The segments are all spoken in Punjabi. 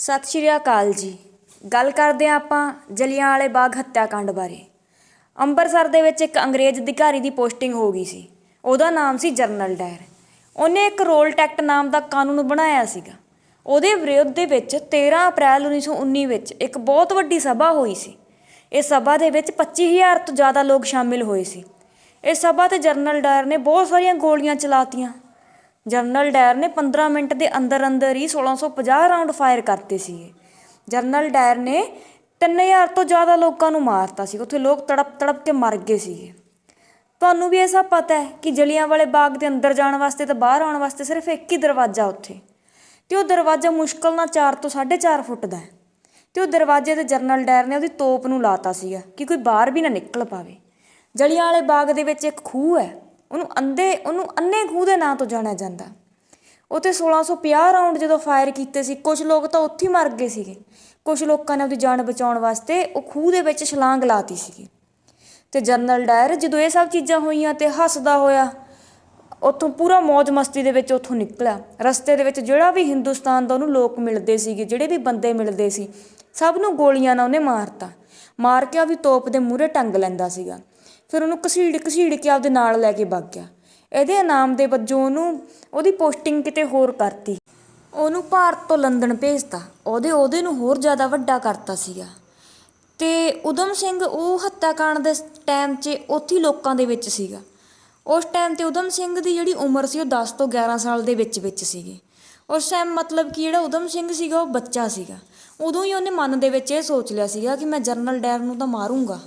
ਸਤਿ ਸ਼੍ਰੀ ਅਕਾਲ ਜੀ। ਗੱਲ ਕਰਦੇ ਹਾਂ ਆਪਾਂ ਜਲਿਆਂਵਾਲੇ ਬਾਗ ਹੱਤਿਆਕਾਂਡ ਬਾਰੇ। ਅੰਮ੍ਰਿਤਸਰ ਦੇ ਵਿੱਚ ਇੱਕ ਅੰਗਰੇਜ਼ ਅਧਿਕਾਰੀ ਦੀ ਪੋਸਟਿੰਗ ਹੋ ਗਈ ਸੀ। ਉਹਦਾ ਨਾਮ ਸੀ ਜਰਨਲ ਡਾਇਰ। ਉਹਨੇ ਇੱਕ ਰੋਲ ਟੈਕਟ ਨਾਮ ਦਾ ਕਾਨੂੰਨ ਬਣਾਇਆ ਸੀਗਾ। ਉਹਦੇ ਵਿਰੋਧ ਦੇ ਵਿੱਚ 13 ਅਪ੍ਰੈਲ 1919 ਵਿੱਚ ਇੱਕ ਬਹੁਤ ਵੱਡੀ ਸਭਾ ਹੋਈ ਸੀ। ਇਸ ਸਭਾ ਦੇ ਵਿੱਚ 25000 ਤੋਂ ਜ਼ਿਆਦਾ ਲੋਕ ਸ਼ਾਮਿਲ ਹੋਏ ਸੀ। ਇਸ ਸਭਾ ਤੇ ਜਰਨਲ ਡਾਇਰ ਨੇ ਬਹੁਤ ਸਾਰੀਆਂ ਗੋਲੀਆਂ ਚਲਾਤੀਆਂ। ਜਰਨਲ ਡਾਇਰ ਨੇ 15 ਮਿੰਟ ਦੇ ਅੰਦਰ ਅੰਦਰ ਹੀ 1650 ਰਾਉਂਡ ਫਾਇਰ ਕਰਤੇ ਸੀਗੇ। ਜਰਨਲ ਡਾਇਰ ਨੇ 3000 ਤੋਂ ਜ਼ਿਆਦਾ ਲੋਕਾਂ ਨੂੰ ਮਾਰਤਾ ਸੀ ਉੱਥੇ ਲੋਕ ਤੜਪ ਤੜਪ ਕੇ ਮਰ ਗਏ ਸੀਗੇ। ਤੁਹਾਨੂੰ ਵੀ ਇਹ ਸਭ ਪਤਾ ਹੈ ਕਿ ਜਲਿਆਂਵਾਲੇ ਬਾਗ ਦੇ ਅੰਦਰ ਜਾਣ ਵਾਸਤੇ ਤੇ ਬਾਹਰ ਆਉਣ ਵਾਸਤੇ ਸਿਰਫ ਇੱਕ ਹੀ ਦਰਵਾਜ਼ਾ ਉੱਥੇ। ਤੇ ਉਹ ਦਰਵਾਜ਼ਾ ਮੁਸ਼ਕਲ ਨਾਲ 4 ਤੋਂ 4.5 ਫੁੱਟ ਦਾ ਹੈ। ਤੇ ਉਹ ਦਰਵਾਜ਼ੇ ਤੇ ਜਰਨਲ ਡਾਇਰ ਨੇ ਉਹਦੀ ਤੋਪ ਨੂੰ ਲਾਤਾ ਸੀਗਾ ਕਿ ਕੋਈ ਬਾਹਰ ਵੀ ਨਾ ਨਿਕਲ ਪਾਵੇ। ਜਲਿਆਂਵਾਲੇ ਬਾਗ ਦੇ ਵਿੱਚ ਇੱਕ ਖੂਹ ਹੈ। ਉਹਨੂੰ ਅੰਦੇ, ਉਹਨੂੰ ਅੰਨੇ ਖੂਹ ਦੇ ਨਾਂ ਤੋਂ ਜਾਣਿਆ ਜਾਂਦਾ। ਉਤੇ 1650 ਰਾਉਂਡ ਜਦੋਂ ਫਾਇਰ ਕੀਤੇ ਸੀ ਕੁਝ ਲੋਕ ਤਾਂ ਉੱਥੇ ਹੀ ਮਰ ਗਏ ਸੀਗੇ। ਕੁਝ ਲੋਕਾਂ ਨੇ ਉਹਦੀ ਜਾਨ ਬਚਾਉਣ ਵਾਸਤੇ ਉਹ ਖੂਹ ਦੇ ਵਿੱਚ ਛਲਾਂਗ ਲਾਤੀ ਸੀਗੀ। ਤੇ ਜਨਰਲ ਡਾਇਰ ਜਦੋਂ ਇਹ ਸਭ ਚੀਜ਼ਾਂ ਹੋਈਆਂ ਤੇ ਹੱਸਦਾ ਹੋਇਆ, ਉੱਥੋਂ ਪੂਰਾ ਮौज ਮਸਤੀ ਦੇ ਵਿੱਚ ਉੱਥੋਂ ਨਿਕਲਿਆ। ਰਸਤੇ ਦੇ ਵਿੱਚ ਜਿਹੜਾ ਵੀ ਹਿੰਦੁਸਤਾਨ ਦਾ ਉਹਨੂੰ ਲੋਕ ਮਿਲਦੇ ਸੀਗੇ, ਜਿਹੜੇ ਵੀ ਬੰਦੇ ਮਿਲਦੇ ਸੀ, ਸਭ ਨੂੰ ਗੋਲੀਆਂ ਨਾਲ ਉਹਨੇ ਮਾਰਤਾ। ਮਾਰ ਕੇ ਉਹਦੀ ਤੋਪ ਦੇ ਮੂਹਰੇ ਟੰਗ ਲੈਂਦਾ ਸੀਗਾ। ਫਿਰ ਉਹਨੂੰ ਘਸੀੜ ਘਸੀੜ ਕੇ ਆਪਦੇ ਨਾਲ ਲੈ ਕੇ ਵਗ ਗਿਆ। ਇਹਦੇ ਇਨਾਮ ਦੇ ਵਜੋਂ ਉਹਨੂੰ ਉਹਦੀ ਪੋਸਟਿੰਗ ਕਿਤੇ ਹੋਰ ਕਰਤੀ। ਉਹਨੂੰ ਭਾਰਤ ਤੋਂ ਲੰਡਨ ਭੇਜਤਾ। ਉਹਦੇ ਉਹਦੇ ਨੂੰ ਹੋਰ ਜ਼ਿਆਦਾ ਵੱਡਾ ਕਰਤਾ ਸੀਗਾ। ਤੇ ਉਦਮ ਸਿੰਘ ਉਹ ਹੱਤਿਆਕਾਂਡ ਦੇ ਟਾਈਮ 'ਚ ਉੱਥੇ ਲੋਕਾਂ ਦੇ ਵਿੱਚ ਸੀਗਾ। ਉਸ ਟਾਈਮ ਤੇ ਉਦਮ ਸਿੰਘ ਦੀ ਜਿਹੜੀ ਉਮਰ ਸੀ ਉਹ 10 ਤੋਂ 11 ਸਾਲ ਦੇ ਵਿੱਚ ਵਿੱਚ ਸੀਗੀ। ਉਸ ਟਾਈਮ ਮਤਲਬ ਕਿ ਜਿਹੜਾ ਉਦਮ ਸਿੰਘ ਸੀਗਾ ਉਹ ਬੱਚਾ ਸੀਗਾ। ਉਦੋਂ ਹੀ ਉਹਨੇ ਮਨ ਦੇ ਵਿੱਚ ਇਹ ਸੋਚ ਲਿਆ ਸੀਗਾ ਕਿ ਮੈਂ ਜਰਨਲ ਡਾਇਰ ਨੂੰ ਤਾਂ ਮਾਰੂੰਗਾ।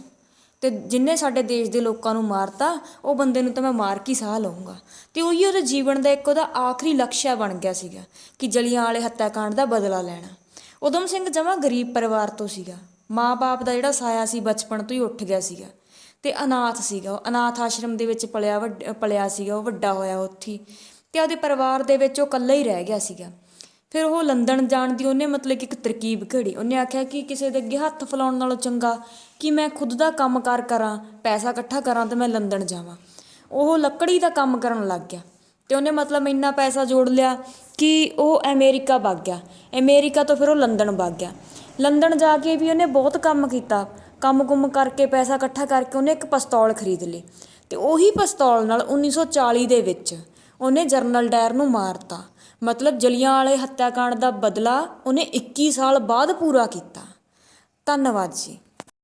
ਅਤੇ ਜਿੰਨੇ ਸਾਡੇ ਦੇਸ਼ ਦੇ ਲੋਕਾਂ ਨੂੰ ਮਾਰਤਾ, ਉਹ ਬੰਦੇ ਨੂੰ ਤਾਂ ਮੈਂ ਮਾਰ ਕੇ ਸਾਹ ਲਊਂਗਾ। ਅਤੇ ਉਹੀ ਉਹਦੇ ਜੀਵਨ ਦਾ ਇੱਕ ਉਹਦਾ ਆਖਰੀ ਲਕਸ਼ਯ ਬਣ ਗਿਆ ਸੀਗਾ ਕਿ ਜਲੀਆਂ ਜਲਿਆਂਵਾਲੇ ਹੱਤਿਆਕਾਂਡ ਦਾ ਬਦਲਾ ਲੈਣਾ। ਉਦਮ ਸਿੰਘ ਜਮਾ ਗਰੀਬ ਪਰਿਵਾਰ ਤੋਂ ਸੀਗਾ। ਮਾਂ-ਬਾਪ ਦਾ ਜਿਹੜਾ ਸਾਇਆ ਸੀ ਬਚਪਨ ਤੋਂ ਹੀ ਉੱਠ ਗਿਆ ਸੀਗਾ। ਤੇ ਅਨਾਥ ਸੀਗਾ ਉਹ। ਅਨਾਥ ਆਸ਼ਰਮ ਦੇ ਵਿੱਚ ਪਲਿਆ ਵੱਡ- ਪਲਿਆ ਸੀਗਾ, ਉਹ ਵੱਡਾ ਹੋਇਆ ਉੱਥੇ ਹੀ। ਤੇ ਉਹਦੇ ਪਰਿਵਾਰ ਦੇ ਵਿੱਚ ਉਹ ਇਕੱਲਾ ਹੀ ਰਹਿ ਗਿਆ ਸੀਗਾ। ਫਿਰ ਉਹ ਲੰਡਨ ਜਾਣ ਦੀ ਉਹਨੇ ਮਤਲਬ ਕਿ ਇੱਕ ਤਰਕੀਬ ਘੜੀ। ਉਹਨੇ ਆਖਿਆ ਕਿ ਕਿਸੇ ਦੇ ਅੱਗੇ ਹੱਥ ਫਲਾਉਣ ਨਾਲੋਂ ਚੰਗਾ ਕਿ ਮੈਂ ਖੁਦ ਦਾ ਕੰਮਕਾਰ ਕਰਾਂ ਪੈਸਾ ਇਕੱਠਾ ਕਰਾਂ ਤੇ ਮੈਂ ਲੰਡਨ ਜਾਵਾਂ। ਉਹ ਲੱਕੜੀ ਦਾ ਕੰਮ ਕਰਨ ਲੱਗ ਗਿਆ ਤੇ ਉਹਨੇ ਮਤਲਬ ਇੰਨਾ ਪੈਸਾ ਜੋੜ ਲਿਆ ਕਿ ਉਹ ਅਮਰੀਕਾ ਵਗ ਗਿਆ। ਅਮਰੀਕਾ ਤੋਂ ਫਿਰ ਉਹ ਲੰਡਨ ਵਗ ਗਿਆ। ਲੰਡਨ ਜਾ ਕੇ ਵੀ ਉਹਨੇ ਬਹੁਤ ਕੰਮ ਕੀਤਾ। ਕੰਮ ਕੁਮ ਕਰਕੇ, ਪੈਸਾ ਇਕੱਠਾ ਕਰਕੇ ਉਹਨੇ ਇੱਕ ਪਿਸਤੌਲ ਖਰੀਦ ਲਈ ਤੇ ਉਹੀ ਪਿਸਤੌਲ ਨਾਲ 1940 ਦੇ ਵਿੱਚ ਉਹਨੇ ਜਰਨਲ ਡਾਇਰ ਨੂੰ ਮਾਰਤਾ। ਮਤਲਬ ਜਲੀਆਂ ਵਾਲੇ ਹੱਤਿਆਕਾਂਡ ਦਾ ਬਦਲਾ ਉਹਨੇ 21 ਸਾਲ ਬਾਅਦ ਪੂਰਾ ਕੀਤਾ। ਧੰਨਵਾਦ ਜੀ।